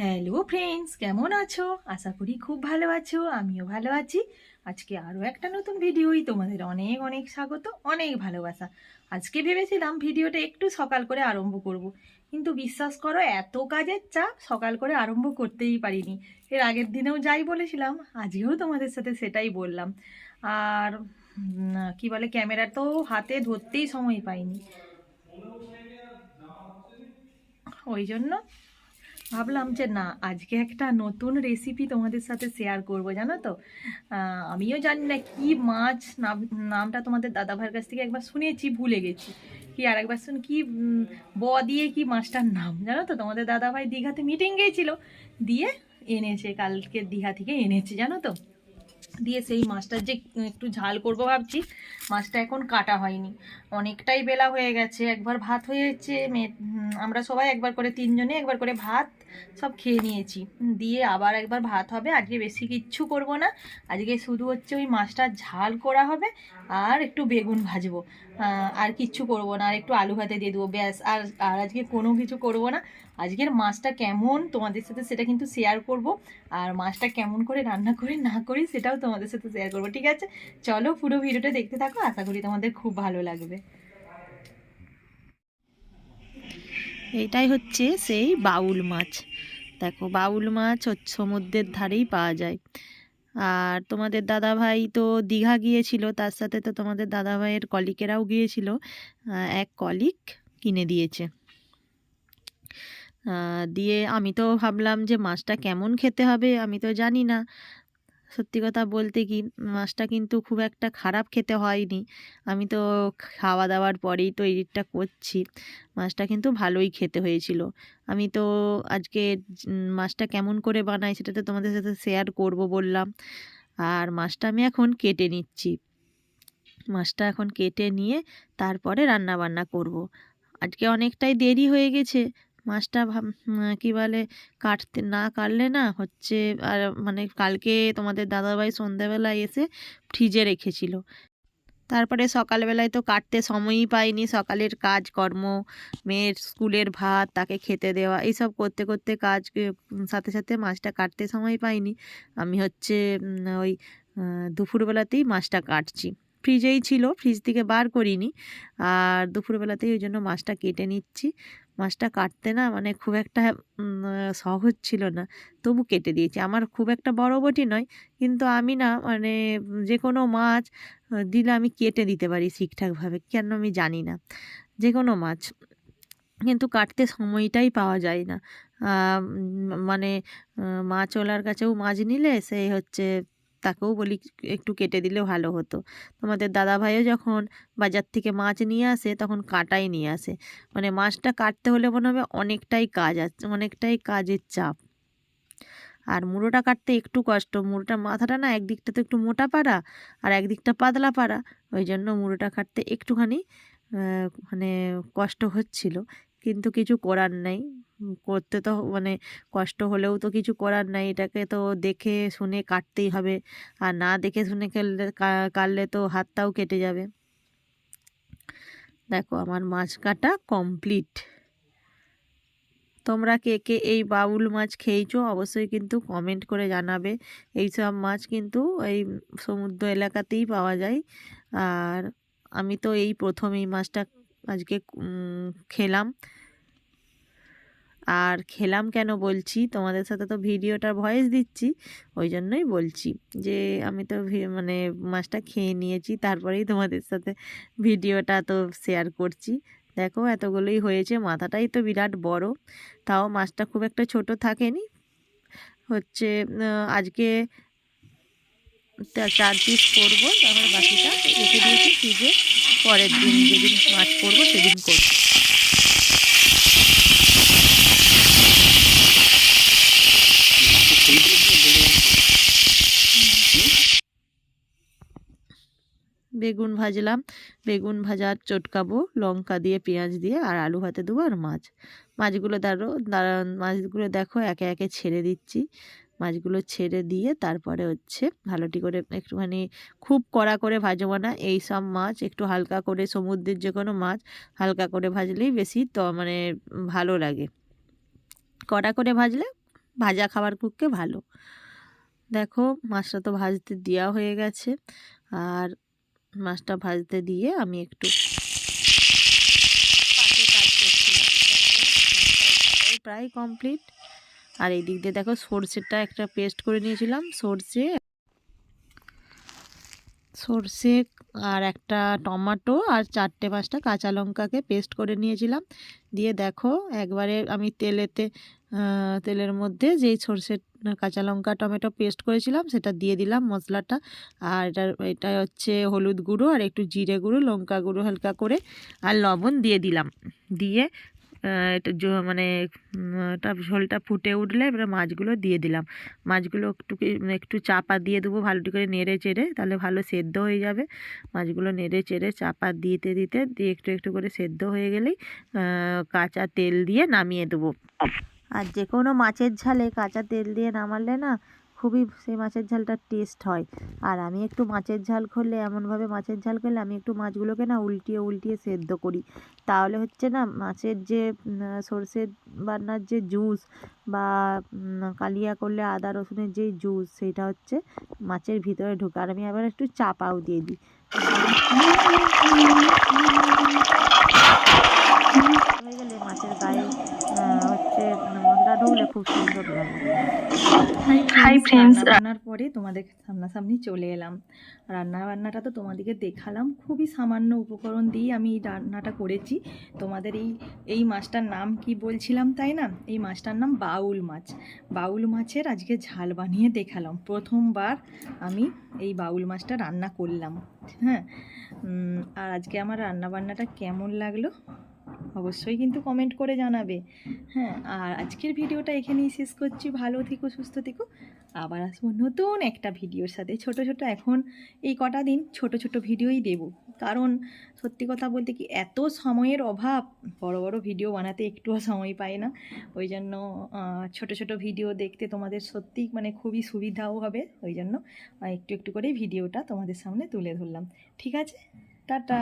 Hello friends, কেমন আছো? আশা করি খুব ভালো আছো, আমিও ভালো আছি। আজকে আরও একটা নতুন ভিডিওই তোমাদের অনেক অনেক স্বাগত, অনেক ভালোবাসা। আজকে ভেবেছিলাম ভিডিওটা একটু সকাল করে আরম্ভ করব। কিন্তু বিশ্বাস করো এত কাজের চাপ সকাল করে আরম্ভ করতেই পারিনি। এর আগের দিনেও যাই বলেছিলাম, আজকেও তোমাদের সাথে সেটাই বললাম। আর কি বলে, ক্যামেরা তো হাতে ধরতেই সময় পাইনি। ওই জন্য ভাবলাম যে না, আজকে একটা নতুন রেসিপি তোমাদের সাথে শেয়ার করব, জানো তো? আমিও জানি না কি মাছ নাম, নামটা তোমাদের দাদাভাইয়ের কাছ থেকে একবার শুনেছি, ভুলে গেছি। কি আর একবার শুন, কি ব দিয়ে কি মাছটার নাম, জানো তো? তোমাদের দাদাভাই দীঘাতে মিটিং গিয়েছিল দিয়ে এনেছে, কালকে দীঘা থেকে এনেছে, জানো তো? দিয়ে সেই মাছটা যে একটু ঝাল করব ভাবছি, মাছটা এখন কাটা হয়নি। অনেকটাই বেলা হয়ে গেছে, একবার ভাত হয়েছে আমরা সবাই একবার করে তিনজনে একবার করে ভাত সব খেয়ে নিয়েছি। দিয়ে আবার একবার ভাত হবে, আজকে বেশি কিচ্ছু করব না। আজকে শুধু হচ্ছে ওই মাছটা ঝাল করা হবে আর একটু বেগুন ভাজবো। আর কিচ্ছু করব না, আর একটু আলু ভাতে দিয়ে দেবো, ব্যাস। আর আর আজকে কোনো কিছু করব না। আজকের মাছটা কেমন তোমাদের সাথে সেটা কিন্তু শেয়ার করব। আর মাছটা কেমন করে রান্না করি, না করি সেটাও তোমাদের সাথে শেয়ার করব, ঠিক আছে? চলো পুরো ভিডিওটা দেখতে থাকো, আশা করি তোমাদের খুব ভালো লাগবে। এটাই হচ্ছে সেই বাউল মাছ। দেখো, বাউল মাছ সমুদ্রের ধারেই পাওয়া যায়। আর তোমাদের দাদাভাই তো দীঘা গিয়েছিল, তার সাথে তো তোমাদের দাদাভাইয়ের কলিকেরাও গিয়েছিল। এক কলিক কিনে দিয়েছে। দিয়ে আমি তো ভাবলাম যে মাছটা কেমন খেতে হবে আমি তো জানি না। সত্যি কথা বলতে কি, মাছটা কিন্তু খুব একটা খারাপ খেতে হয়নি। আমি তো খাওয়া দাওয়ার পরেই তো এডিটটা করছি। মাছটা কিন্তু ভালোই খেতে হয়েছিল। আমি তো আজকে মাছটা কেমন করে বানাই সেটা তো তোমাদের সাথে শেয়ার করব বললাম। আর মাছটা আমি এখন কেটে নিচ্ছি। মাছটা এখন কেটে নিয়ে তারপরে রান্না বান্না করব। আজকে অনেকটাই দেরি হয়ে গেছে। মাছটা কি বলে, কাটতে না কাটলে না হচ্ছে, আর মানে কালকে তোমাদের দাদাভাই সন্ধ্যাবেলায় এসে ফ্রিজে রেখেছিল। তারপরে সকালবেলায় তো কাটতে সময়ই পাইনি, সকালের কাজকর্ম, মেয়ের স্কুলের ভাত, তাকে খেতে দেওয়া, এইসব করতে করতে কাজ সাথে সাথে মাছটা কাটতে সময় পাইনি। আমি হচ্ছে ওই দুপুরবেলাতেই মাছটা কাটছি। ফ্রিজেই ছিল, ফ্রিজ থেকে বার করিনি, আর দুপুরবেলাতেই ওই জন্য মাছটা কেটে নিচ্ছি। মাছটা কাটতে না মানে খুব একটা সহজ ছিল না। তবু কেটে দিয়েছি। আমার খুব একটা বড় বটি নয়, কিন্তু আমি না মানে যে কোনো মাছ দিলে আমি কেটে দিতে পারি ঠিকঠাকভাবে। কেন আমি জানি না। যে কোনো মাছ। কিন্তু কাটতে সময়টাই পাওয়া যায় না। মানে মাছওয়ালার কাছেও মাছ নিলে সে হচ্ছে তাকেও বলি একটু কেটে দিলে ভালো হতো। তোমাদের দাদা ভাইও যখন বাজার থেকে মাছ নিয়ে আসে, তখন কাটাই নিয়ে আসে। মানে মাছটা কাটতে হলে মনে হবে অনেকটাই কাজ আছে অনেকটাই কাজের চাপ। আর মুড়োটা কাটতে একটু কষ্ট। মুড়োটা মাথাটা না একদিকটা তো একটু মোটা পাড়া আর একদিকটা পাতলা পাড়া। ওই জন্য মুড়োটা কাটতে একটুখানি মানে কষ্ট হচ্ছিল। কিন্তু কিছু করার নেই। করতে তো মানে কষ্ট হলেও তো কিছু করার নাই। এটাকে তো দেখে শুনে কাটতেই হবে। আর না দেখে শুনে খেললে কাটলে তো হাতটাও কেটে যাবে। দেখো, আমার মাছ কাটা কমপ্লিট তোমরা কে কে এই বাউল মাছ খেয়েছো অবশ্যই কিন্তু কমেন্ট করে জানাবে। এই সব মাছ কিন্তু এই সমুদ্র এলাকাতেই পাওয়া যায়। আর আমি তো এই প্রথম এই মাছটা আজকে খেলাম। আর খেলাম কেন বলছি? তোমাদের সাথে তো ভিডিওটার ভয়েস দিচ্ছি, ওই জন্যই বলছি যে, আমি তো মানে মাছটা খেয়ে নিয়েছি, তারপরেই তোমাদের সাথে ভিডিওটা তো শেয়ার করছি। দেখো, এতগুলোই হয়েছে, মাথাটাই তো বিরাট বড়। তাও মাছটা খুব একটা ছোট থাকেনি। হচ্ছে আজকে চার পিস করব, তারপর বাকিটা রেখে দিয়েছি ফ্রিজে পরের দিন যেদিন মাছ করব, সেদিন করব। বেগুন ভাজলাম। বেগুন ভাজা চটকাবো, লঙ্কা দিয়ে, পেঁয়াজ দিয়ে, আর আলু ভাতে দেবো আর মাছ। মাছগুলো দাঁড়ো মাছগুলো দেখো, একে একে ছেড়ে দিচ্ছি। মাছগুলো ছেড়ে দিয়ে তারপরে হচ্ছে ভালোটি করে একটুখানি খুব কড়া করে ভাজবো না। এই সব মাছ একটু হালকা করে সমুদ্রের যে কোনো মাছ হালকা করে ভাজলেই বেশি তো মানে ভালো লাগে। কড়া করে ভাজলে ভাজা খাবার পক্ষে ভালো। দেখো মাছটা তো ভাজতে দেওয়া হয়ে গেছে। আর মাছটা ভাজতে দিয়ে আমি একটু প্রায় কমপ্লিট আর এই দিক দিয়ে দেখো সর্ষেটা একটা পেস্ট করে নিয়েছিলাম, সর্ষে সর্ষে আর একটা টমেটো আর চারটে পাঁচটা কাঁচা লঙ্কাকে পেস্ট করে নিয়েছিলাম। দিয়ে দেখো একবারে আমি তেলেতে তেলের মধ্যে যেই সর্ষে, কাঁচা লঙ্কা, টমেটো পেস্ট করেছিলাম সেটা দিয়ে দিলাম মশলাটা। আর এটা এটা হচ্ছে হলুদ গুঁড়ো আর একটু জিরে গুঁড়ো, লঙ্কা গুঁড়ো হালকা করে আর লবণ দিয়ে দিলাম। দিয়ে মানে ঝোলটা ফুটে উঠলে এবারে মাছগুলো দিয়ে দিলাম। মাছগুলো একটু কি- একটু চাপা দিয়ে দেবো ভালো করে নেড়ে চেড়ে, তাহলে ভালো সেদ্ধ হয়ে যাবে। মাছগুলো নেড়ে চেড়ে চাপা দিতে দিতে, দিয়ে একটু একটু করে সেদ্ধ হয়ে গেলেই কাঁচা তেল দিয়ে নামিয়ে দেবো। আর যে কোনো মাছের ঝালে কাঁচা তেল দিয়ে নামালে না খুবই সেই মাছের ঝালটা টেস্ট হয়। আর আমি একটু মাছের ঝাল করলে এমনভাবে মাছের ঝাল করলে আমি একটু মাছগুলোকে না উল্টিয়ে উল্টিয়ে সেদ্ধ করি। তাহলে হচ্ছে না মাছের যে উম, সর্ষের বান্নার যে জুস বা কালিয়া করলে আদা রসুনের যেই জুস সেটা হচ্ছে মাছের ভিতরে ঢোকে। আর আমি আবার একটু চাপাও দিয়ে দিই। হয়ে গেলে মাছের গায়ে হচ্ছে মশলা ঢুকলে খুব সুন্দর হাই ফ্রেন্ডস রান্নার পরে তোমাদের সামনাসামনি চলে এলাম। রান্না বান্নাটা তো তোমাদেরকে দেখালাম। খুবই সামান্য উপকরণ দিয়ে আমি এই রান্নাটা করেছি। তোমাদের এই এই মাছটার নাম কি বলছিলাম তাই না? এই মাছটার নাম বাউল মাছ। বাউল মাছের আজকে ঝাল বানিয়ে দেখালাম। প্রথমবার আমি এই বাউল মাছটা রান্না করলাম। হ্যাঁ? আর আজকে আমার রান্না বান্নাটা কেমন লাগল? অবশ্যই কিন্তু কমেন্ট করে জানাবে। হ্যাঁ আর আজকের ভিডিওটা এখানেই শেষ করছি। ভালো থেকো, সুস্থ থেকো। আবার আসব নতুন একটা ভিডিওর সাথে। ছোট ছোট এখন এই কটা দিন ছোট ছোট ভিডিওই দেব। কারণ সত্যি কথা বলতে কি, এত সময়ের অভাব। বড় বড় ভিডিও বানাতে একটুও সময় পাই না। ওই জন্য ছোট ছোট ভিডিও দেখতে তোমাদের সত্যি মানে খুবই সুবিধাও হবে। ওই জন্য একটু একটু করে ভিডিওটা তোমাদের সামনে তুলে ধরলাম। ঠিক আছে? টাটা!